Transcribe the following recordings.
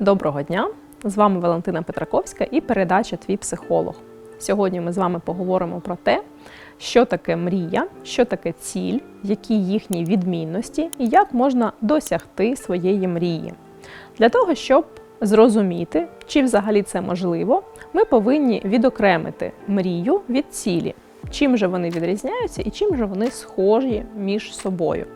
Доброго дня! З вами Валентина Петраковська і передача Твій психолог. Сьогодні ми з вами поговоримо про те, що таке мрія, що таке ціль, які їхні відмінності і як можна досягти своєї мрії. Для того, щоб зрозуміти, чи взагалі це можливо, ми повинні відокремити мрію від цілі, чим же вони відрізняються і чим же вони схожі між собою.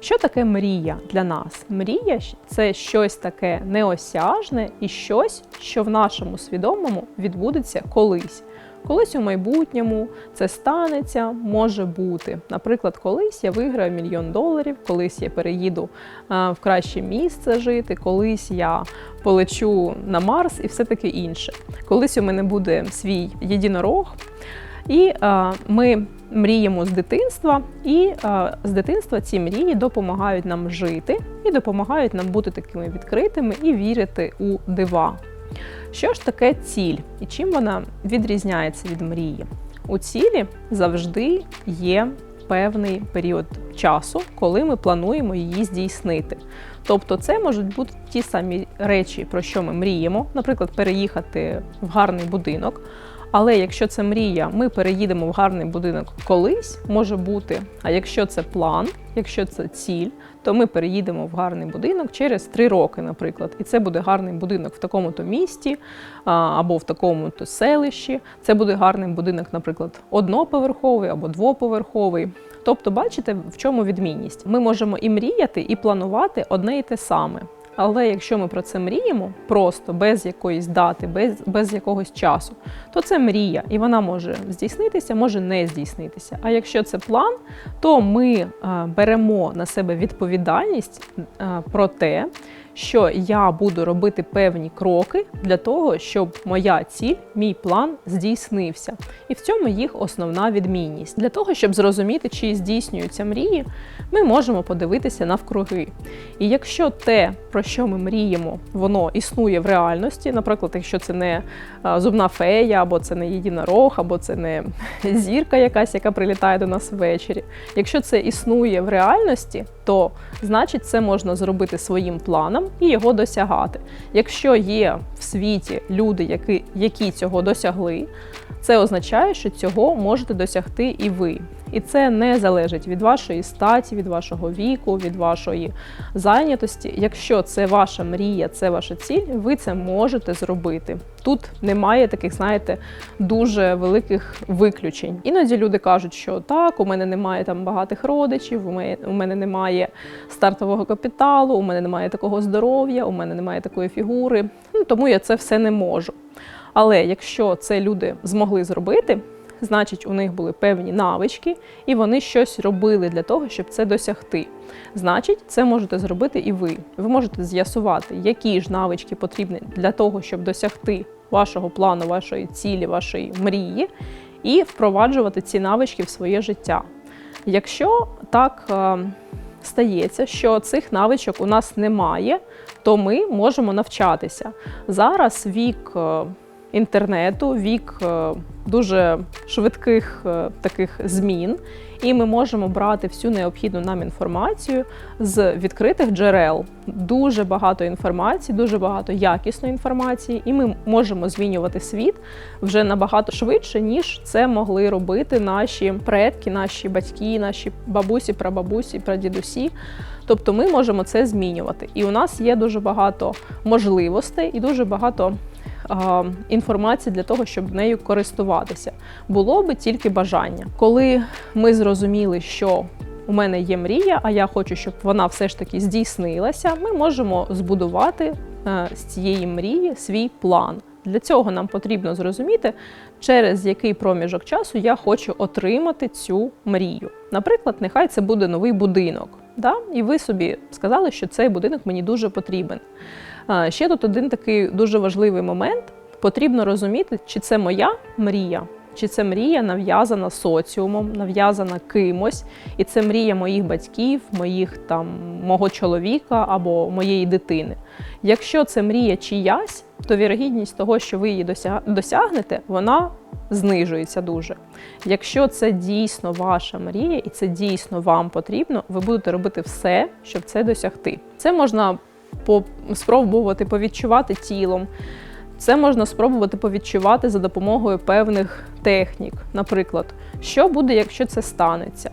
Що таке мрія для нас? Мрія це щось таке неосяжне і щось, що в нашому свідомому відбудеться колись. Колись у майбутньому це станеться, може бути. Наприклад, колись я виграю мільйон доларів, колись я переїду в краще місце жити, колись я полечу на Марс і все таке інше. Колись у мене буде свій єдинорог. І а, ми мріємо з дитинства, і а, з дитинства ці мрії допомагають нам жити і допомагають нам бути такими відкритими і вірити у дива. Що ж таке ціль і чим вона відрізняється від мрії? У цілі завжди є певний період часу, коли ми плануємо її здійснити. Тобто, це можуть бути ті самі речі, про що ми мріємо, наприклад, переїхати в гарний будинок. Але якщо це мрія, ми переїдемо в гарний будинок колись, може бути. А якщо це план, якщо це ціль, то ми переїдемо в гарний будинок через три роки, наприклад. І це буде гарний будинок в такому-то місті або в такому-то селищі. Це буде гарний будинок, наприклад, одноповерховий або двоповерховий. Тобто, бачите, в чому відмінність? Ми можемо і мріяти, і планувати одне і те саме. Але якщо ми про це мріємо, просто без якоїсь дати, без без якогось часу, то це мрія, і вона може здійснитися, може не здійснитися. А якщо це план, то ми а, беремо на себе відповідальність а, про те, що я буду робити певні кроки для того, щоб моя ціль, мій план здійснився. І в цьому їх основна відмінність. Для того, щоб зрозуміти, чи здійснюються мрії, ми можемо подивитися навкруги. І якщо те, про що ми мріємо, воно існує в реальності, наприклад, якщо це не зубна фея, або це не єдинорог, або це не зірка якась, яка прилітає до нас ввечері. Якщо це існує в реальності, то значить це можна зробити своїм планом і його досягати. Якщо є в світі люди, які, які цього досягли, це означає, що цього можете досягти і ви. І це не залежить від вашої статі, від вашого віку, від вашої зайнятості. Якщо це ваша мрія, це ваша ціль, ви це можете зробити. Тут немає таких, знаєте, дуже великих виключень. Іноді люди кажуть, що так, у мене немає там багатих родичів, у мене немає стартового капіталу, у мене немає такого здоров'я, у мене немає такої фігури, ну, тому я це все не можу. Але якщо це люди змогли зробити, значить у них були певні навички, і вони щось робили для того, щоб це досягти. Значить, це можете зробити і ви. Ви можете з'ясувати, які ж навички потрібні для того, щоб досягти вашого плану, вашої цілі, вашої мрії, і впроваджувати ці навички в своє життя. Якщо так е, стається, що цих навичок у нас немає, то ми можемо навчатися. Зараз вік. Інтернету, вік е, дуже швидких е, таких змін, і ми можемо брати всю необхідну нам інформацію з відкритих джерел. Дуже багато інформації, дуже багато якісної інформації, і ми можемо змінювати світ вже набагато швидше, ніж це могли робити наші предки, наші батьки, наші бабусі, прабабусі, прадідусі. Тобто ми можемо це змінювати. І у нас є дуже багато можливостей і дуже багато інформації для того, щоб нею користуватися. Було би тільки бажання. Коли ми зрозуміли, що у мене є мрія, а я хочу, щоб вона все ж таки здійснилася, ми можемо збудувати е, з цієї мрії свій план. Для цього нам потрібно зрозуміти, через який проміжок часу я хочу отримати цю мрію. Наприклад, нехай це буде новий будинок. Да? І ви собі сказали, що цей будинок мені дуже потрібен. Ще тут один такий дуже важливий момент. Потрібно розуміти, чи це моя мрія, чи це мрія нав'язана соціумом, нав'язана кимось, і це мрія моїх батьків, моїх там мого чоловіка або моєї дитини. Якщо це мрія чиясь, то вірогідність того, що ви її досягнете, вона знижується дуже. Якщо це дійсно ваша мрія і це дійсно вам потрібно, ви будете робити все, щоб це досягти. Це можна спробувати повідчувати тілом. Це можна спробувати повідчувати за допомогою певних технік. Наприклад, що буде, якщо це станеться?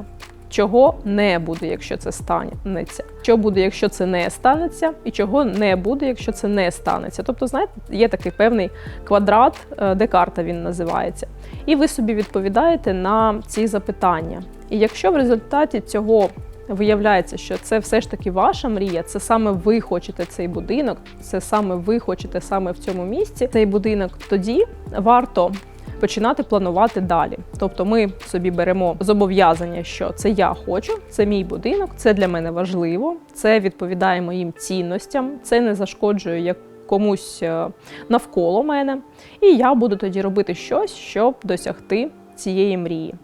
Чого не буде, якщо це станеться? Що буде, якщо це не станеться, і чого не буде, якщо це не станеться? Тобто, знаєте, є такий певний квадрат е, Декарта, він називається. І ви собі відповідаєте на ці запитання. І якщо в результаті цього виявляється, що це все ж таки ваша мрія, це саме ви хочете цей будинок, це саме ви хочете саме в цьому місці цей будинок, тоді варто починати планувати далі. Тобто ми собі беремо зобов'язання, що це я хочу, це мій будинок, це для мене важливо, це відповідає моїм цінностям, це не зашкоджує як комусь е, навколо мене. І я буду тоді робити щось, щоб досягти цієї мрії.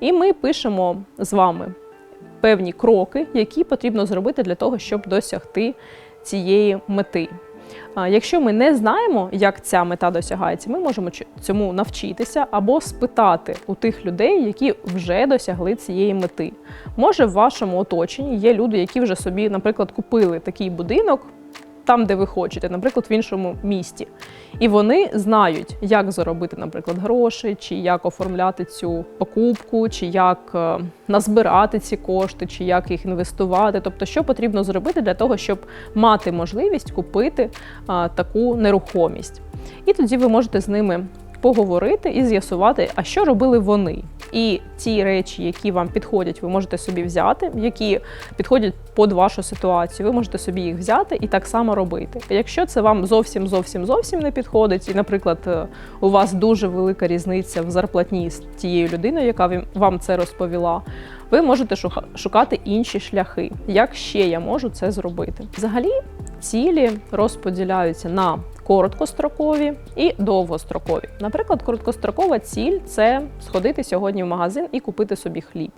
І ми пишемо з вами певні кроки, які потрібно зробити для того, щоб досягти цієї мети. Якщо ми не знаємо, як ця мета досягається, ми можемо цьому навчитися або спитати у тих людей, які вже досягли цієї мети. Може, в вашому оточенні є люди, які вже собі, наприклад, купили такий будинок там, де ви хочете, наприклад, в іншому місті. І вони знають, як заробити, наприклад, гроші, чи як оформляти цю покупку, чи як е, назбирати ці кошти, чи як їх інвестувати. Тобто, що потрібно зробити для того, щоб мати можливість купити таку нерухомість. І тоді ви можете з ними поговорити і з'ясувати, а що робили вони. І ті речі, які вам підходять, ви можете собі взяти, які підходять під вашу ситуацію, ви можете собі їх взяти і так само робити. Якщо це вам зовсім зовсім зовсім не підходить, і, наприклад, е, у вас дуже велика різниця в зарплатні з тією людиною, яка вам- вам це розповіла, ви можете шукати інші шляхи. Як ще я можу це зробити? Взагалі, цілі розподіляються на короткострокові і довгострокові. Наприклад, короткострокова ціль це сходити сьогодні в магазин і купити собі хліб.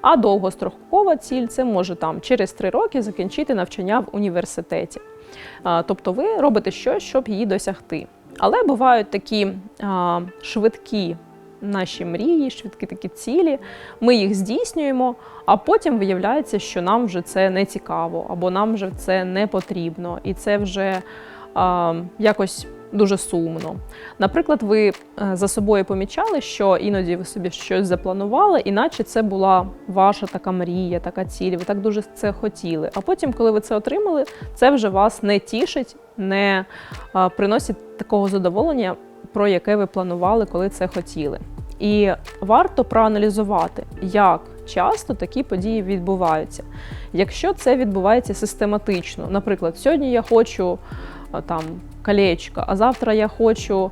А довгострокова ціль це може там через три роки закінчити навчання в університеті. Тобто ви робите щось, щоб її досягти. Але бувають такі а, швидкі наші мрії, швидкі такі цілі. Ми їх здійснюємо, а потім виявляється, що нам вже це не цікаво, або нам вже це не потрібно, і це вже якось дуже сумно. Наприклад, ви е, за собою помічали, що іноді ви собі щось запланували, іначе це була ваша така мрія, така ціль. Ви так дуже це хотіли. А потім, коли ви це отримали, це вже вас не тішить, не приносить такого задоволення, про яке ви планували, коли це хотіли. І варто проаналізувати, як часто такі події відбуваються. Якщо це відбувається систематично, наприклад, сьогодні я хочу а, там колечко, а завтра я хочу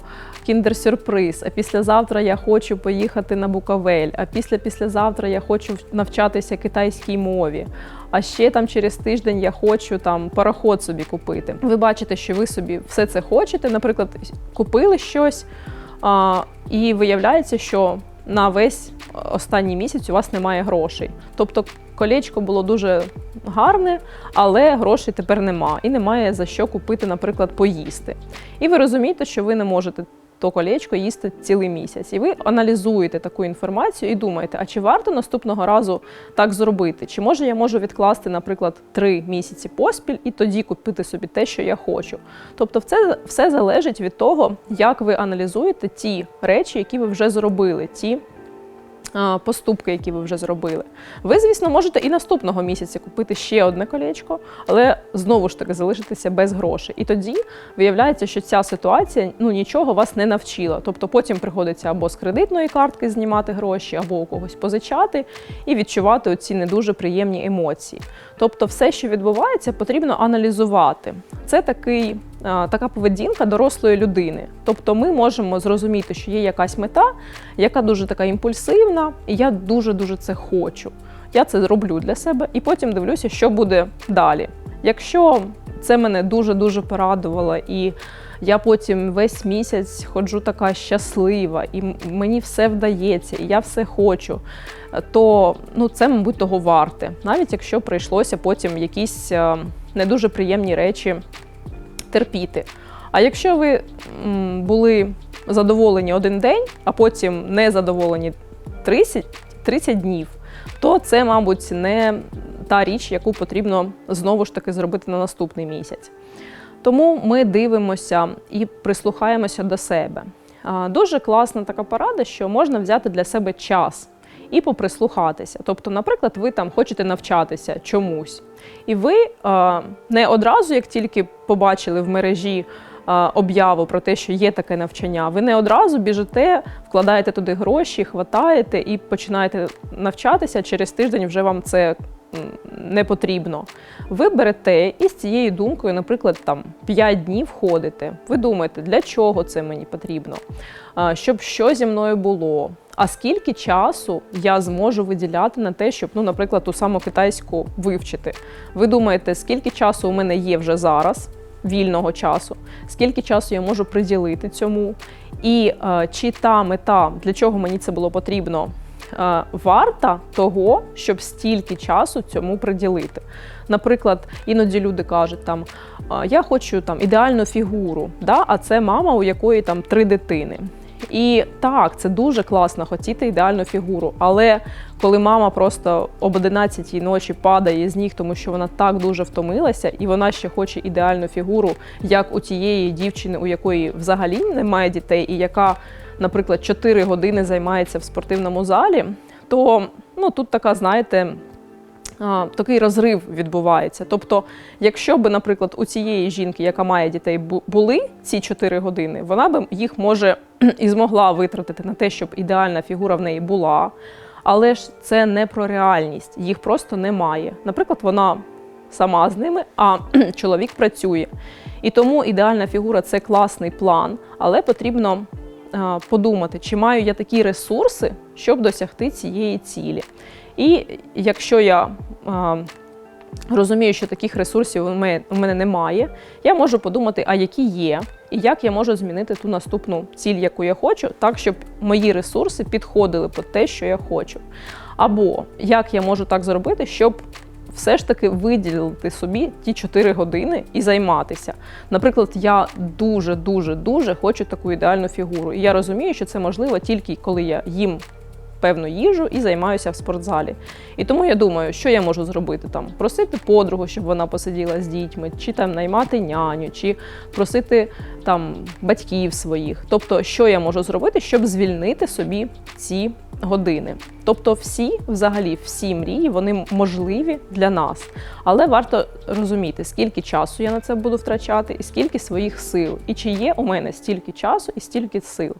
кіндер-сюрприз, а післязавтра я хочу поїхати на Буковель, а після післязавтра я хочу навчатися китайській мові. А ще там через тиждень я хочу там пароход собі купити. Ви бачите, що ви собі все це хочете. Наприклад, купили щось, а, і виявляється, що на весь останній місяць у вас немає грошей. Тобто колечко було дуже гарне, але грошей тепер нема. І немає за що купити, наприклад, поїсти. І ви розумієте, що ви не можете то колечко їсти цілий місяць. І ви аналізуєте таку інформацію і думаєте, а чи варто наступного разу так зробити? Чи може я можу відкласти, наприклад, три місяці поспіль і тоді купити собі те, що я хочу? Тобто, це все залежить від того, як ви аналізуєте ті речі, які ви вже зробили, ті поступки, які ви вже зробили. Ви, звісно, можете і наступного місяця купити ще одне колечко, але знову ж таки залишитися без грошей. І тоді виявляється, що ця ситуація ну нічого вас не навчила. Тобто потім приходиться або з кредитної картки знімати гроші, або у когось позичати і відчувати оці не дуже приємні емоції. Тобто, все, що відбувається, потрібно аналізувати. Це такий. Така поведінка дорослої людини. Тобто ми можемо зрозуміти, що є якась мета, яка дуже така імпульсивна, і я дуже-дуже це хочу. Я це роблю для себе і потім дивлюся, що буде далі. Якщо це мене дуже-дуже порадувало, і я потім весь місяць ходжу така щаслива, і мені все вдається, і я все хочу, то ну, це, мабуть, того варте, навіть якщо прийшлося потім якісь е, не дуже приємні речі терпіти. А якщо ви були задоволені один день, а потім не задоволені 30, 30 днів, то це, мабуть, не та річ, яку потрібно знову ж таки зробити на наступний місяць. Тому ми дивимося і прислухаємося до себе. Дуже класна така порада, що можна взяти для себе час і поприслухатися. Тобто, наприклад, ви там хочете навчатися чомусь, і ви а, не одразу, як тільки побачили в мережі а, об'яву про те, що є таке навчання, ви не одразу біжите, вкладаєте туди гроші, хватаєте і починаєте навчатися. Через тиждень вже вам це не потрібно. Ви берете і з цією думкою, наприклад, там 5 днів ходите. Ви думаєте, для чого це мені потрібно? Щоб що зі мною було. А скільки часу я зможу виділяти на те, щоб, ну, наприклад, ту саму китайську вивчити? Ви думаєте, скільки часу у мене є вже зараз, вільного часу, скільки часу я можу приділити цьому? І е, чи та мета, для чого мені це було потрібно, е, варта того, щоб стільки часу цьому приділити. Наприклад, іноді люди кажуть, там я хочу там ідеальну фігуру, да? а це мама, у якої там три дитини. І так, це дуже класно хотіти ідеальну фігуру. Але коли мама просто об 11 ночі падає з ніг, тому що вона так дуже втомилася, і вона ще хоче ідеальну фігуру, як у тієї дівчини, у якої взагалі немає дітей, і яка, наприклад, 4 години займається в спортивному залі, то ну тут така, знаєте. Такий розрив відбувається. Тобто, якщо б, наприклад, у цієї жінки, яка має дітей, були ці 4 години, вона б їх може і змогла витратити на те, щоб ідеальна фігура в неї була. Але ж це не про реальність, їх просто немає. Наприклад, вона сама з ними, а чоловік працює. І тому ідеальна фігура це класний план, але потрібно подумати, чи маю я такі ресурси, щоб досягти цієї цілі. І якщо я розумію, що таких ресурсів у мене, немає, я можу подумати, а які є, і як я можу змінити ту наступну ціль, яку я хочу, так, щоб мої ресурси підходили під те, що я хочу. Або як я можу так зробити, щоб все ж таки виділити собі ті 4 години і займатися. Наприклад, я дуже, дуже, дуже хочу таку ідеальну фігуру. І я розумію, що це можливо тільки коли я їм певну їжу і займаюся в спортзалі. І тому я думаю, що я можу зробити там: просити подругу, щоб вона посиділа з дітьми, чи там наймати няню, чи просити там батьків своїх. Тобто, що я можу зробити, щоб звільнити собі ці години. Тобто, всі, взагалі, всі мрії, вони можливі для нас. Але варто розуміти, скільки часу я на це буду втрачати, і скільки своїх сил, і чи є у мене стільки часу і стільки сил.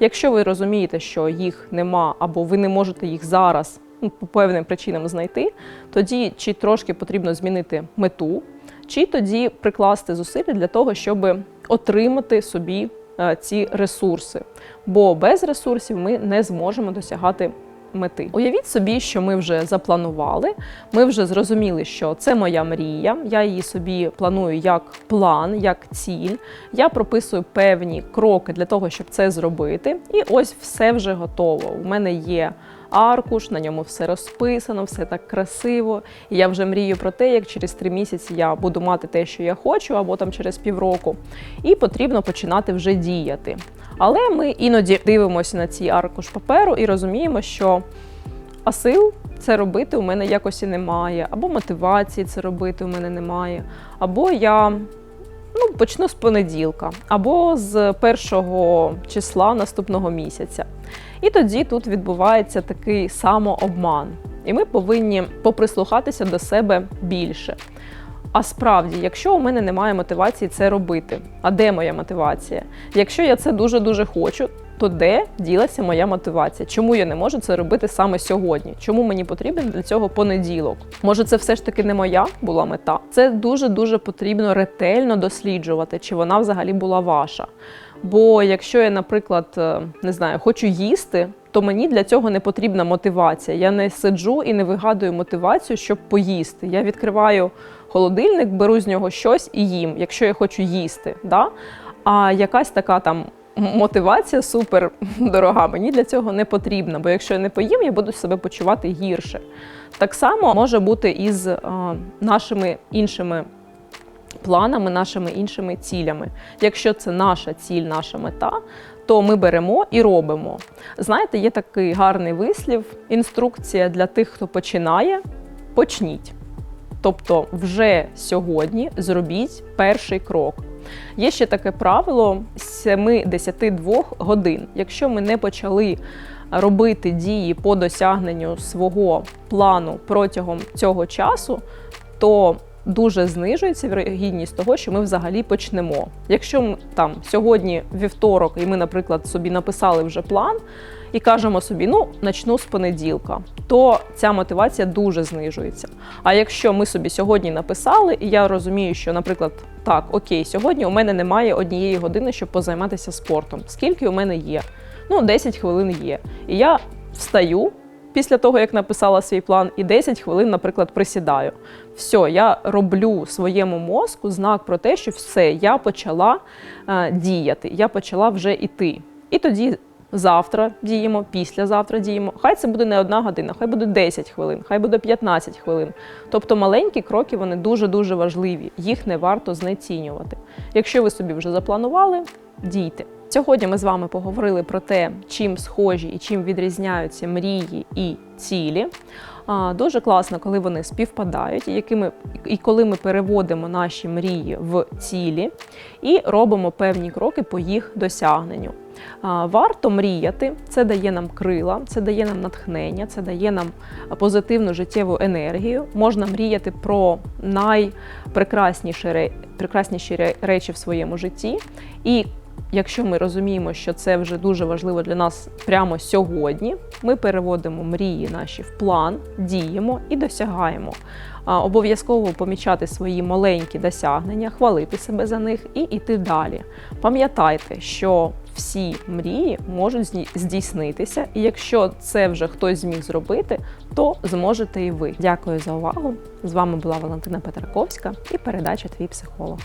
Якщо ви розумієте, що їх нема, або ви не можете їх зараз ну, по певним причинам знайти, тоді чи трошки потрібно змінити мету, чи тоді прикласти зусилля для того, щоб отримати собі ці ресурси. Бо без ресурсів ми не зможемо досягати мети. Уявіть собі, що ми вже запланували, ми вже зрозуміли, що це моя мрія. Я її собі планую як план, як ціль. Я прописую певні кроки для того, щоб це зробити. І ось все вже готово. У мене є аркуш, на ньому все розписано, все так красиво. І я вже мрію про те, як через три місяці я буду мати те, що я хочу, або там через півроку. І потрібно починати вже діяти. Але ми іноді дивимося на цей аркуш паперу і розуміємо, що а сил це робити у мене якось і немає, або мотивації це робити у мене немає, або я ну, почну з понеділка, або з першого числа наступного місяця. І тоді тут відбувається такий самообман. І ми повинні поприслухатися до себе більше. А справді, якщо у мене немає мотивації це робити, а де моя мотивація? Якщо я це дуже-дуже хочу, то де ділася моя мотивація? Чому я не можу це робити саме сьогодні? Чому мені потрібен для цього понеділок? Може, це все ж таки не моя була мета? Це дуже-дуже потрібно ретельно досліджувати, чи вона взагалі була ваша. Бо якщо я, наприклад, е, не знаю, хочу їсти, то мені для цього не потрібна мотивація. Я не сиджу і не вигадую мотивацію, щоб поїсти. Я відкриваю холодильник, беру з нього щось і їм, якщо я хочу їсти. Да? А якась така там мотивація супер дорога, мені для цього не потрібна, бо якщо я не поїм, я буду себе почувати гірше. Так само може бути і з е, нашими іншими планами, нашими іншими цілями. Якщо це наша ціль, наша мета, то ми беремо і робимо. Знаєте, є такий гарний вислів, інструкція для тих, хто починає. Почніть. Тобто, вже сьогодні зробіть перший крок. Є ще таке правило 7-10-2 годин. Якщо ми не почали робити дії по досягненню свого плану протягом цього часу, то дуже знижується вірогідність того, що ми взагалі почнемо. Якщо ми там сьогодні вівторок, і ми, наприклад, собі написали вже план. І кажемо собі, ну начну з понеділка, то ця мотивація дуже знижується. А якщо ми собі сьогодні написали, і я розумію, що, наприклад, так, окей, сьогодні у мене немає однієї години, щоб позайматися спортом. Скільки у мене є? Ну, 10 хвилин є. І я встаю після того, як написала свій план, і 10 хвилин, наприклад, присідаю. Все, я роблю своєму мозку знак про те, що все, я почала е, діяти, я почала вже йти. І тоді. Завтра діємо, післязавтра діємо. Хай це буде не одна година, хай буде 10 хвилин, хай буде 15 хвилин. Тобто маленькі кроки вони дуже-дуже важливі, їх не варто знецінювати. Якщо ви собі вже запланували, дійте. Сьогодні ми з вами поговорили про те, чим схожі і чим відрізняються мрії і цілі. Дуже класно, коли вони співпадають, і, якими, і коли ми переводимо наші мрії в цілі і робимо певні кроки по їх досягненню. Варто мріяти, це дає нам крила, це дає нам натхнення, це дає нам позитивну життєву енергію. Можна мріяти про найпрекрасніші прекрасніші речі в своєму житті. І якщо ми розуміємо, що це вже дуже важливо для нас прямо сьогодні, ми переводимо мрії наші в план, діємо і досягаємо. Обов'язково помічати свої маленькі досягнення, хвалити себе за них і йти далі. Пам'ятайте, що всі мрії можуть здійснитися, і якщо це вже хтось зміг зробити, то зможете і ви. Дякую за увагу. З вами була Валентина Петраковська і передача Твій психолог.